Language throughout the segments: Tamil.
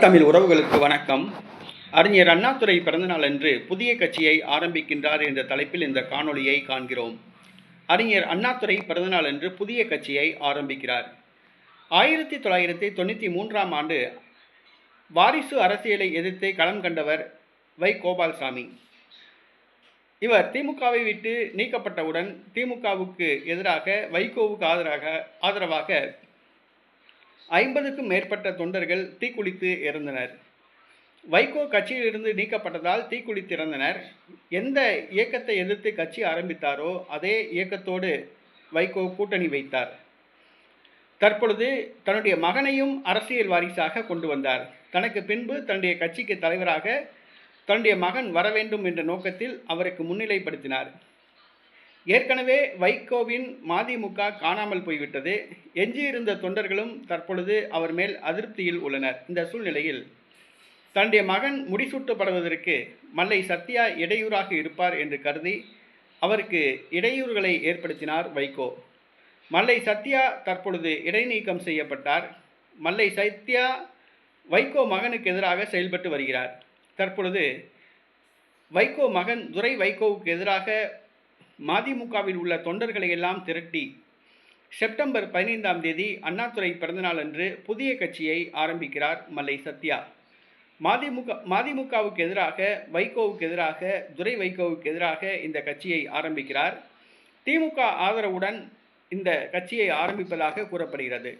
தமிழ் உறவுகளுக்கு வணக்கம். அறிஞர் அண்ணாதுரை பிறந்தநாள் அன்று புதிய கட்சியை ஆரம்பிக்கின்றார் என்ற தலைப்பில் இந்த காணொளியை காண்கிறோம். அறிஞர் அண்ணாதுரை பிறந்தநாள் அன்று புதிய கட்சியை ஆரம்பிக்கிறார். ஆயிரத்தி தொள்ளாயிரத்தி தொண்ணூற்றி மூன்றாம் ஆண்டு வாரிசு அரசியலை எதிர்த்து களம் கண்டவர் வை. கோபால்சாமி. இவர் திமுகவை விட்டு நீக்கப்பட்டவுடன் திமுகவுக்கு எதிராக வைகோவுக்கு ஆதரவாக ஆதரவாக ஐம்பதுக்கும் மேற்பட்ட தொண்டர்கள் தீக்குளித்து இறந்தனர். வைகோ கட்சியிலிருந்து நீக்கப்பட்டதால் தீக்குளித்து இறந்தனர். எந்த இயக்கத்தை எதிர்த்து கட்சி ஆரம்பித்தாரோ அதே இயக்கத்தோடு வைகோ கூட்டணி வைத்தார். தற்பொழுது தன்னுடைய மகனையும் அரசியல் வாரிசாக கொண்டு வந்தார். தனக்கு பின்பு தன்னுடைய கட்சிக்கு தலைவராக தன்னுடைய மகன் வர வேண்டும் என்ற நோக்கத்தில் அவருக்கு முன்னிலைப்படுத்தினார். ஏற்கனவே வைகோவின் மதிமுக காணாமல் போய்விட்டது. எஞ்சியிருந்த தொண்டர்களும் தற்பொழுது அவர் மேல் அதிருப்தியில் உள்ளனர். இந்த சூழ்நிலையில் தன்னுடைய மகன் முடிசூட்டப்படுவதற்கு மல்லை சத்யா இடையூறாக இருப்பார் என்று கருதி அவருக்கு இடையூறுகளை ஏற்படுத்தினார் வைகோ. மல்லை சத்யா தற்பொழுது இடைநீக்கம் செய்யப்பட்டார். மல்லை சத்யா வைகோ மகனுக்கு எதிராக செயல்பட்டு வருகிறார். தற்பொழுது வைகோ மகன் துரை வைகோவுக்கு எதிராக மதிமுகவில் உள்ள தொண்டர்களை எல்லாம் திரட்டி செப்டம்பர் பதினைந்தாம் தேதி அண்ணாதுரை பிறந்தநாள் அன்று புதிய கட்சியை ஆரம்பிக்கிறார் மல்லை சத்யா. மதிமுக மதிமுகவுக்கு எதிராக வைகோவுக்கு எதிராக துரை வைகோவுக்கு எதிராக இந்த கட்சியை ஆரம்பிக்கிறார். திமுக ஆதரவுடன் இந்த கட்சியை ஆரம்பிப்பதாக கூறப்படுகிறது.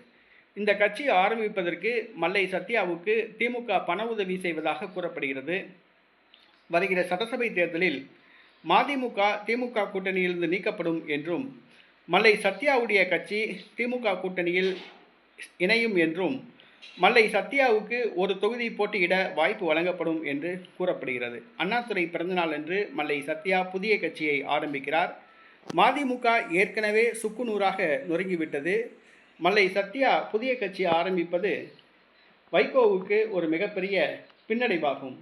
இந்த கட்சியை ஆரம்பிப்பதற்கு மல்லை சத்யாவுக்கு திமுக பண உதவி செய்வதாக கூறப்படுகிறது. வருகிற சட்டசபை தேர்தலில் மதிமுக திமுக கூட்டணியிலிருந்து நீக்கப்படும் என்றும் மல்லை சத்யாவுடைய கட்சி திமுக கூட்டணியில் இணையும் என்றும் மல்லை சத்யாவுக்கு ஒரு தொகுதி போட்டியிட வாய்ப்பு வழங்கப்படும் என்று கூறப்படுகிறது. அண்ணாதுரை பிறந்தநாள் என்று மல்லை சத்யா புதிய கட்சியை ஆரம்பிக்கிறார். மதிமுக ஏற்கனவே சுக்குநூறாக நொறுங்கிவிட்டது. மல்லை சத்யா புதிய கட்சியை ஆரம்பிப்பது வைகோவுக்கு ஒரு மிகப்பெரிய பின்னடைவாகும்.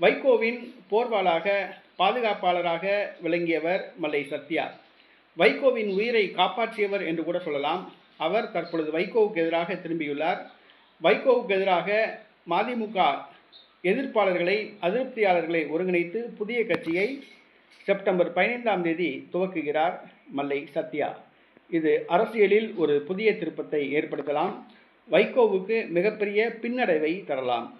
வைகோவின் போர்வாளாக பாதுகாப்பாளராக விளங்கியவர் மல்லை சத்யா. வைகோவின் உயிரை காப்பாற்றியவர் என்று கூட சொல்லலாம். அவர் தற்பொழுது வைகோவுக்கு எதிராக திரும்பியுள்ளார். வைகோவுக்கு எதிராக மதிமுக எதிர்ப்பாளர்களை அதிருப்தியாளர்களை ஒருங்கிணைத்து புதிய கட்சியை செப்டம்பர் பதினைந்தாம் தேதி துவக்குகிறார் மல்லை சத்யா. இது அரசியலில் ஒரு புதிய திருப்பத்தை ஏற்படுத்தலாம். வைகோவுக்கு மிகப்பெரிய பின்னடைவை தரலாம்.